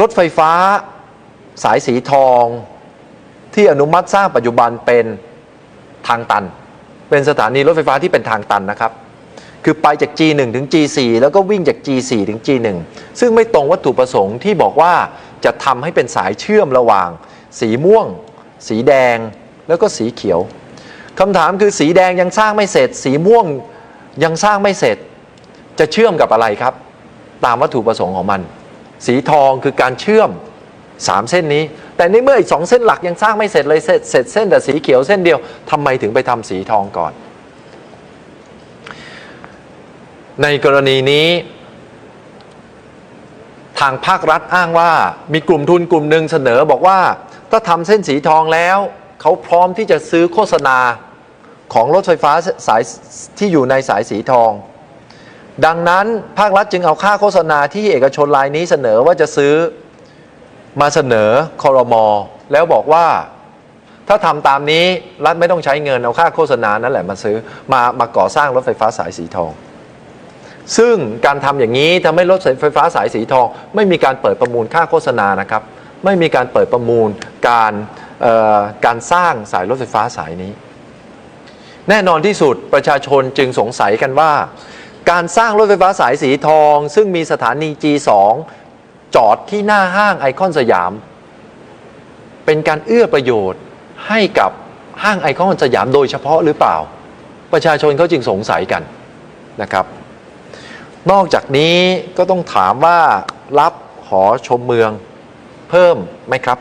รถไฟฟ้าสายสีทอง ที่อนุมัติสร้างปัจจุบันเป็นทางตัน เป็นสถานีรถไฟฟ้าที่เป็นทางตันนะครับ คือไปจาก G1 ถึง G4 แล้วก็วิ่งจาก G4 ถึง G1 ซึ่งไม่ตรงวัตถุประสงค์ที่บอกว่าจะทำให้เป็นสายเชื่อมระหว่าง สีม่วง สีแดงแล้วก็สีเขียวคำถามคือสีแดงยังสร้างไม่เสร็จ สีม่วงยังสร้างไม่เสร็จ จะเชื่อมกับอะไรครับ ตามวัตถุประสงค์ของมัน สีทองคือการเชื่อม 3 เส้นนี้ แต่ในเมื่ออีกสองเส้นหลักยังสร้างไม่เสร็จเลยเสร็จเสร็จเส้นแต่สีเขียวเส้นเดียวทำไมถึงไปทำสีทองก่อน ในกรณีนี้ ทางภาครัฐอ้างว่ามีกลุ่มทุนกลุ่มหนึ่งเสนอบอกว่า ถ้าทำเส้นสีทองแล้วเขาพร้อมที่จะซื้อโฆษณาของรถไฟฟ้าสายที่อยู่ในสายสีทอง ดังนั้นภาครัฐจึงเอาค่าโฆษณาที่เอกชนรายนี้เสนอว่าจะซื้อมาเสนอคอรมอแล้วบอกว่าถ้าทำตามนี้รัฐไม่ต้องใช้เงินเอาค่าโฆษณานั่นแหละมาซื้อมามาก่อสร้างรถไฟฟ้าสายสีทอง ซึ่งการทำอย่างนี้ทำให้รถไฟฟ้าสายสีทอง ไม่มีการเปิดประมูลค่าโฆษณานะครับ ไม่มีการเปิดประมูลการการสร้างสายรถไฟฟ้าสายนี้ แน่นอนที่สุดประชาชนจึงสงสัยกันว่า การสร้างรถไฟฟ้าสายสีทอง ซึ่งมีสถานี G2 จอดที่หน้าห้างไอคอนสยาม เป็นการเอื้อประโยชน์ให้กับห้างไอคอนสยามโดยเฉพาะหรือเปล่า ประชาชนเขาจึงสงสัยกันนะครับ นอกจากนี้ก็ต้องถามว่ารับหอชมเมืองเพิ่มไหมครับ